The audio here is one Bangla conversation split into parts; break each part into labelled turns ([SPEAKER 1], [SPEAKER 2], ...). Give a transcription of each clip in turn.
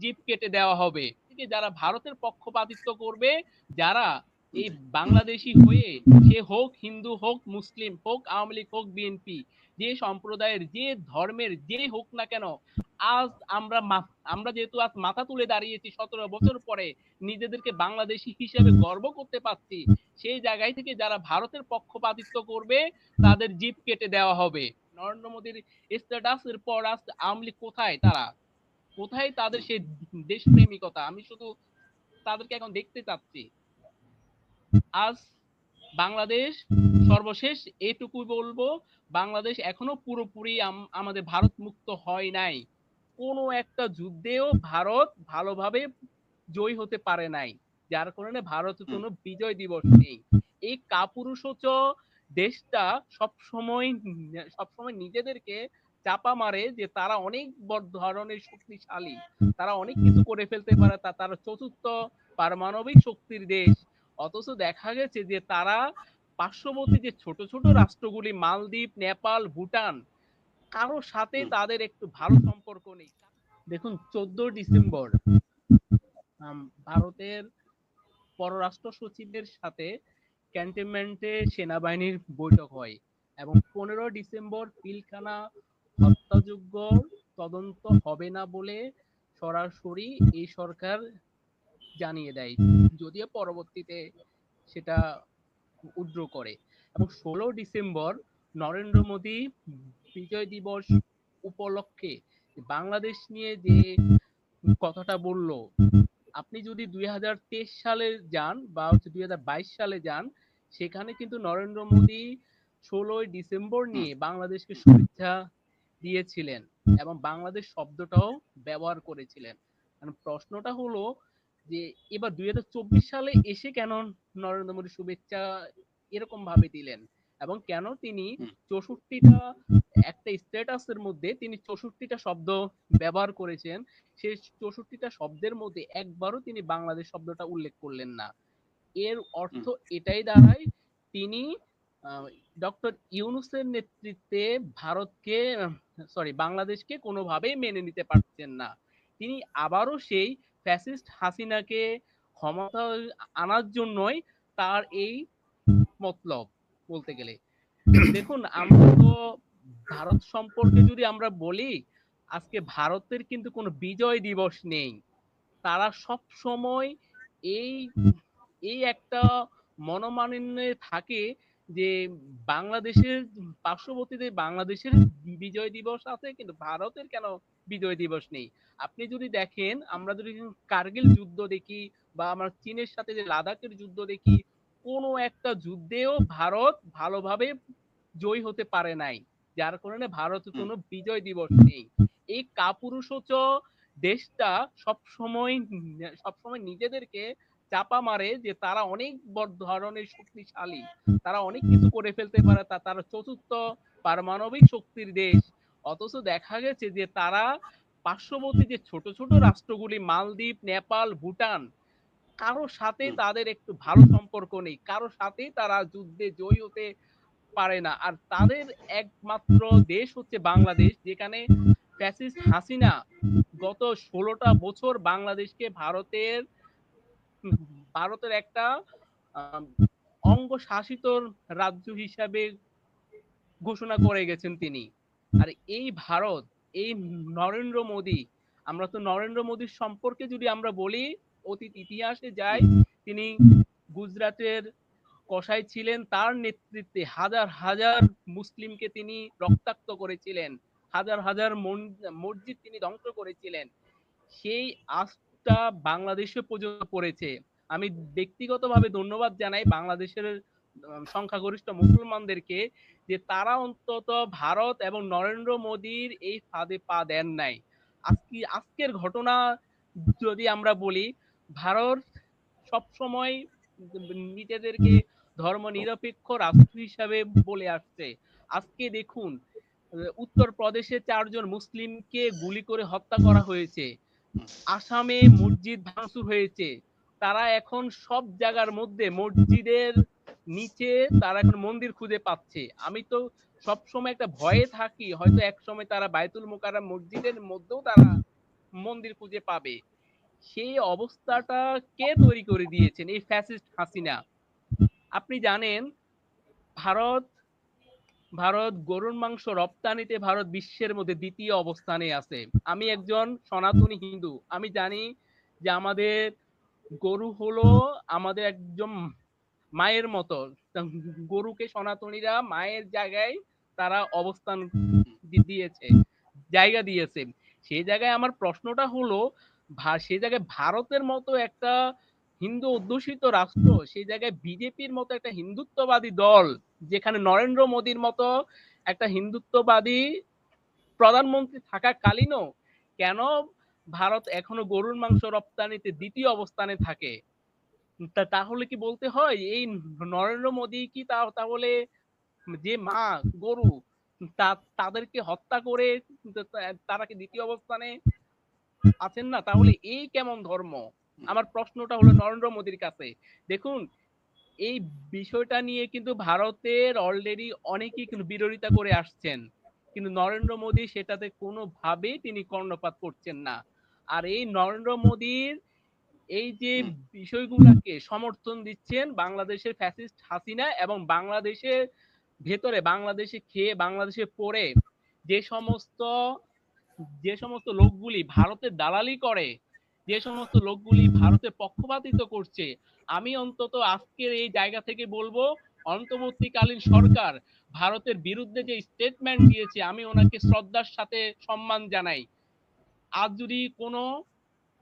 [SPEAKER 1] জিভ কেটে দেওয়া হবে। যারা ভারতের পক্ষপাতিত্ব করবে, যারা এই বাংলাদেশি হয়ে সে হোক হিন্দু হোক মুসলিম হোক আওয়ামী লীগ হোক বিএনপি, যে সম্প্রদায়ের, যে ধর্মের, যে হোক না কেন, আজ আমরা আমরা যেহেতু আজ মাথা তুলে দাঁড়িয়েছি সতেরো বছর পরে নিজেদেরকে বাংলাদেশি হিসেবে গর্ব করতে পারছি, সেই জায়গায় থেকে যারা ভারতের পক্ষপাতিত্ব করবে, তাদের জিভ কেটে দেওয়া হবে। নরেন্দ্র মোদীর স্ট্যাটাসের পর আজ আওয়ামী লীগ কোথায়? তারা কোথায় তাদের সেই দেশপ্রেমিকতা? আমি শুধু তাদেরকে এখন দেখতে চাচ্ছি। আজ বাংলাদেশ সর্বশেষ এটুকু বলব বাংলাদেশ এখনও পুরোপুরি আমাদের ভারত মুক্ত হয় নাই। কোনো একটা যুদ্ধেও ভারত ভালোভাবে জয়ী হতে পারে নাই। যার কারণে ভারত কোনো বিজয় দিবস নেই। এই কাপুরুষোচ দেশটা সব সময় সবসময় নিজেদেরকে চাপা মারে যে তারা অনেক বড় ধরনের শক্তিশালী। তারা অনেক কিছু করে ফেলতে পারে। তা তারা চতুর্থ পারমাণবিক শক্তির দেশ। অথচ দেখা গেছে যে তারা পার্শ্ববর্তী যে ছোট ছোট রাষ্ট্রগুলি মালদ্বীপ নেপাল ভুটান কারও সাথে তাদের একটু ভালো সম্পর্ক নেই। দেখুন চোদ্দ ডিসেম্বর ভারতের পররাষ্ট্র সচিবের সাথে ক্যান্টনমেন্টে সেনাবাহিনীর বৈঠক হয় এবং পনেরো ডিসেম্বর পিলখানা হত্যাযোগ্য তদন্ত হবে না বলে সরাসরি এই সরকার জানিয়ে দেয়, যদিও পরবর্তীতে সেটা উদ্র করে। এবং ষোলো ডিসেম্বর নরেন্দ্র মোদী বিজয় দিবস উপলক্ষে বাংলাদেশ নিয়ে যে কথাটা বলল, আপনি যদি দুই হাজার তেইশ সালে যান বা হচ্ছে দুই হাজার বাইশ সালে যান, সেখানে কিন্তু নরেন্দ্র মোদী ষোলোই ডিসেম্বর নিয়ে বাংলাদেশকে শুভেচ্ছা দিয়েছিলেন এবং বাংলাদেশ শব্দটাও ব্যবহার করেছিলেন। কারণ প্রশ্নটা হলো যে এবার দুই হাজার চব্বিশ সালে এসে কেন নরেন্দ্র মোদী শুভেচ্ছা এরকম ভাবে দিলেন? এবং কেন তিনি চৌষট্টিটা একটা স্ট্যাটাসের মধ্যে তিনি চৌষট্টিটা শব্দ ব্যবহার করেছেন সেই চৌষট্টিটা শব্দের মধ্যে একবারও তিনি বাংলাদেশ শব্দটা উল্লেখ করলেন না। এর অর্থ এটাই দাঁড়ায় তিনি ডক্টর ইউনুসের নেতৃত্বে ভারতকে সরি বাংলাদেশকে কোনোভাবেই মেনে নিতে পারছেন না। তিনি আবারও সেই ফ্যাসিস্ট হাসিনাকে ক্ষমতা আনার জন্যই তার এই মতলব বলতে গেলে। দেখুন আমরা তো ভারত সম্পর্কে যদি আমরা বলি আজকে ভারতের কিন্তু কোনো বিজয় দিবস নেই। তারা সব সময় এই এই একটা মনোমালিন্যে থাকে যে বাংলাদেশের পার্শ্ববর্তীতে বাংলাদেশের বিজয় দিবস আছে কিন্তু ভারতের কেন বিজয় দিবস নেই? আপনি যদি দেখেন আমরা যদি কার্গিল যুদ্ধ দেখি বা আমরা চীনের সাথে যে লাদাখের যুদ্ধ দেখি কোনো একটা যুদ্ধেও ভারত ভালোভাবে জয়ী হতে পারে নাই। যার কারণে ভারতের কোনো বিজয় দিবস নেই। এই কাপুরুষোচ দেশটা সব সময় সব সময় নিজেদেরকে চাপা মারে যে তারা অনেক বড় ধরনের শক্তিশালী। তারা অনেক কিছু করে ফেলতে পারে। তা তারা চতুর্থ পারমাণবিক শক্তির দেশ। অথচ দেখা গেছে যে তারা পার্শ্ববর্তী যে ছোট ছোট রাষ্ট্রগুলি মালদ্বীপ নেপাল ভুটান কারোর সাথে তাদের একটু ভালো সম্পর্ক নেই। কারোর সাথে তারা যুদ্ধে জয়ী হতে পারে না। আর তাদের একমাত্র দেশ হচ্ছে বাংলাদেশ যেখানে ফ্যাসিস্ট হাসিনা গত ষোলোটা বছর বাংলাদেশকে ভারতের ভারতের একটা অঙ্গ শাসিত রাজ্য হিসাবে ঘোষণা করে গেছেন তিনি। আর এই ভারত, এই নরেন্দ্র মোদী, আমরা তো নরেন্দ্র মোদীর সম্পর্কে যদি আমরা বলি, অতীত ইতিহাসে যাই, তিনি গুজরাটের কসাই ছিলেন, তার নেতৃত্বে হাজার হাজার মুসলিমকে তিনি রক্তাক্ত করেছিলেন, হাজার হাজার মসজিদ তিনি ধ্বংস করেছিলেন। সেই আস্থা বাংলাদেশে পর্যন্ত পড়েছে আমি ব্যক্তিগতভাবে ধন্যবাদ জানাই বাংলাদেশের সংখ্যাগরিষ্ঠ মুসলমানদেরকে যে তারা অন্তত ভারত এবং নরেন্দ্র মোদীর এই ফাঁদে পা দেন নাই। আজকে আজকের ঘটনা যদি আমরা বলি ভারত সবসময় নিজেদেরকে ধর্ম নিরপেক্ষ রাষ্ট্র হিসাবে বলে আসছে। আজকে দেখুন আহ, উত্তরপ্রদেশে চারজন মুসলিমকে গুলি করে হত্যা করা হয়েছে। আসামে মসজিদ ভাঙচুর হয়েছে তারা এখন সব জায়গার মধ্যে মসজিদের নিচে তারা এখন মন্দির খুঁজে পাচ্ছে আমি তো সব সময় একটা ভয়ে থাকি, হয়তো এক সময় তারা বায়তুল মোকাররম মসজিদের মধ্যেও তারা মন্দির খুঁজে পাবে। সেই অবস্থাটা কে তৈরি করে দিয়েছেন? এই ফ্যাসিস্ট হাসিনা। আপনি জানেন, ভারত ভারত গরুর মাংস রপ্তানিতে ভারত বিশ্বের মধ্যে ২য় অবস্থানে আছে। আমি একজন সনাতনী হিন্দু। আমি জানি যে আমাদের গরু হলো আমাদের একদম মায়ের মতো। গরুকে সনাতনীরা মায়ের জায়গায় তারা অবস্থান দিয়েছে, জায়গা দিয়েছে। সেই জায়গায় আমার প্রশ্নটা হলো সেই জায়গায় ভারতের মতো একটা হিন্দু অধ্যুষিত রাষ্ট্র, সেই জায়গায় বিজেপির মতো একটা হিন্দুত্ববাদী দল, যেখানে নরেন্দ্র মোদীর মতো একটা হিন্দুত্ববাদী প্রধানমন্ত্রী থাকাকালীনও কেন ভারত এখনও গরুর মাংস রপ্তানিতে দ্বিতীয় অবস্থানে থাকে? তাহলে কি বলতে হয় এই নরেন্দ্র মোদী কি তাহলে যে মা গরু তা তাদেরকে হত্যা করে তারা কি দ্বিতীয় অবস্থানে আছেন না? তাহলে এই কেমন ধর্ম? আমার প্রশ্নটা হলো নরেন্দ্র মোদীর কাছে। দেখুন এই বিষয়টা নিয়ে কিন্তু ভারতের অলরেডি অনেকেই কিন্তু বিরোধিতা করে আসছেন। কিন্তু নরেন্দ্র মোদী সেটাতে কোনোভাবেই তিনি কর্ণপাত করছেন না। আর এই নরেন্দ্র মোদীর এই যে বিষয়গুলোকে সমর্থন দিচ্ছেন বাংলাদেশের ফ্যাসিস্ট হাসিনা এবং বাংলাদেশের ভেতরে বাংলাদেশে খেয়ে বাংলাদেশে পড়ে যে সমস্ত যে সমস্ত লোকগুলি ভারতের দালালি করে, যে সমস্ত লোকগুলি ভারতে পক্ষপাতিত্ব করছে, আমি অন্তত আজকের এই জায়গা থেকে বলব অন্তর্বর্তীকালীন সরকার ভারতের বিরুদ্ধে যে স্টেটমেন্ট দিয়েছে আমি ওনাকে শ্রদ্ধার সাথে সম্মান জানাই। আজ যদি কোনো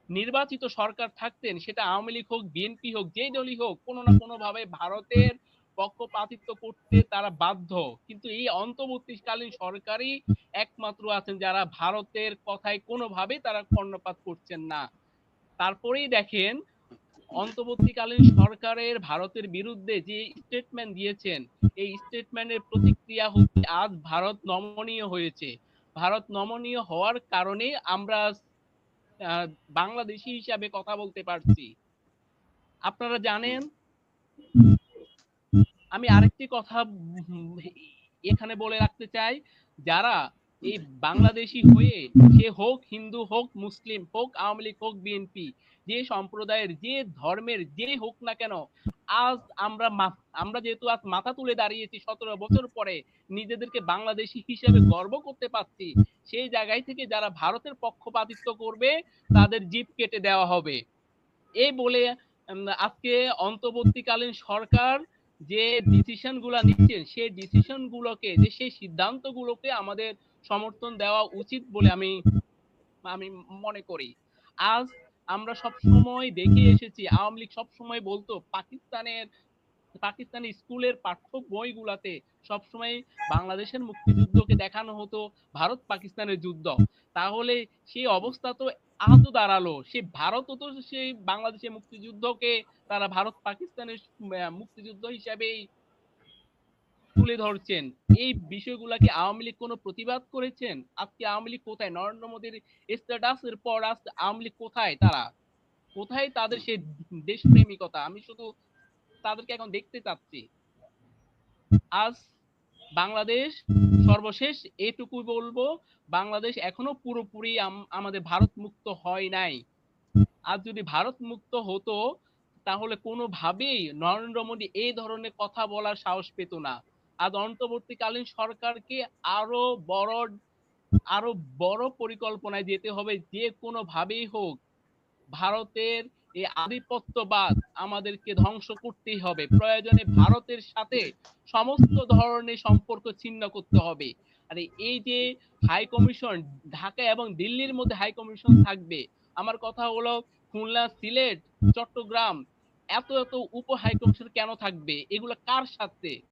[SPEAKER 1] নির্বাচিত সরকার থাকতেন সেটা আওয়ামী লীগ হোক, বিএনপি হোক, যেই দলই হোক কোনো না কোনভাবে ভারতের পক্ষপাতিত্ব করতে তারা বাধ্য। কিন্তু এই অন্তর্বর্তীকালীন সরকারই একমাত্র আছেন যারা ভারতের কথায় কোনোভাবেই তারা কর্ণপাত করছেন না। তারপরেই দেখেন অন্তর্বর্তীকালীন সরকারের ভারতের বিরুদ্ধে যে স্টেটমেন্ট দিয়েছেন, এই স্টেটমেন্টের প্রতিক্রিয়া হচ্ছে আজ ভারত নমনীয় হয়েছে। ভারত নমনীয় হওয়ার কারণে আমরা বাংলাদেশি হিসাবে কথা বলতে পারছি। আপনারা জানেন আমি আরেকটি কথা এখানে বলে রাখতে চাই, যারা এই বাংলাদেশি হয়ে সে হোক হিন্দু হোক, মুসলিম হোক, আওয়ামী লীগ হোক, বিএনপি যে সম্প্রদায়ের যে ধর্মের যে হোক না কেন, আজ আমরা আমরা যেহেতু আজ মাথা তুলে দাঁড়িয়েছি ১৭ বছর পরে নিজেদেরকে বাংলাদেশি হিসেবে গর্ব করতে পারছি। সেই জায়গায় থেকে যারা ভারতের পক্ষপাতিত্ব করবে তাদের জিভ কেটে দেওয়া হবে। এই বলে আজকে অন্তর্বর্তীকালীন সরকার যে ডিসিশনগুলা নিচ্ছেন সেই ডিসিশন গুলোকে যে সেই সিদ্ধান্তগুলোকে আমাদের সমর্থন দেওয়া উচিত বলে আমি আমি মনে করি। আজ আমরা সবসময় দেখে এসেছি আওয়ামী লীগ সবসময় বলতো পাকিস্তানের পাকিস্তানি স্কুলের পাঠ্য বইগুলাতে সবসময় বাংলাদেশের মুক্তিযুদ্ধকে দেখানো হতো ভারত পাকিস্তানের যুদ্ধ। তাহলে সেই অবস্থা তো আজও দাঁড়াল। সে ভারতও তো সেই বাংলাদেশের মুক্তিযুদ্ধকে তারা ভারত পাকিস্তানের মুক্তিযুদ্ধ হিসাবেই তুলে ধরছেন। এই বিষয়গুলা কি আওয়ামী লীগ কোন প্রতিবাদ করেছেন? আজকে আওয়ামী লীগ কোথায়? নরেন্দ্র মোদির স্ট্যাটাসের পর আজ আওয়ামী লীগ কোথায় তারা? কোথায় তাদের সেই দেশপ্রেমিকতা? আমি শুধু তাদেরকে এখন দেখতে চাচ্ছি। আজ বাংলাদেশ সর্বশেষ এটুকুই বলব, বাংলাদেশ এখনও পুরোপুরি আমাদের ভারত মুক্ত হয় নাই। আজ যদি ভারত মুক্ত হতো তাহলে কোনোভাবেই নরেন্দ্র মোদি এই ধরনের কথা বলার সাহস পেত না। আজ অন্তর্বর্তীকালীন সরকারকে আরও বড় আরও বড় পরিকল্পনায় যেতে হবে যে কোনোভাবেই হোক। ভারতের এই আধিপত্যবাদ আমাদেরকে ধ্বংস করতেই হবে। প্রয়োজনে ভারতের সাথে সমস্ত ধরনের সম্পর্ক ছিন্ন করতে হবে। আর এই যে হাই কমিশন ঢাকা এবং দিল্লির মধ্যে হাই কমিশন থাকবে। আমার কথা হলো খুলনা, সিলেট, চট্টগ্রাম এত, এত উপ হাই কমিশন কেন থাকবে? এগুলো কার স্বার্থে?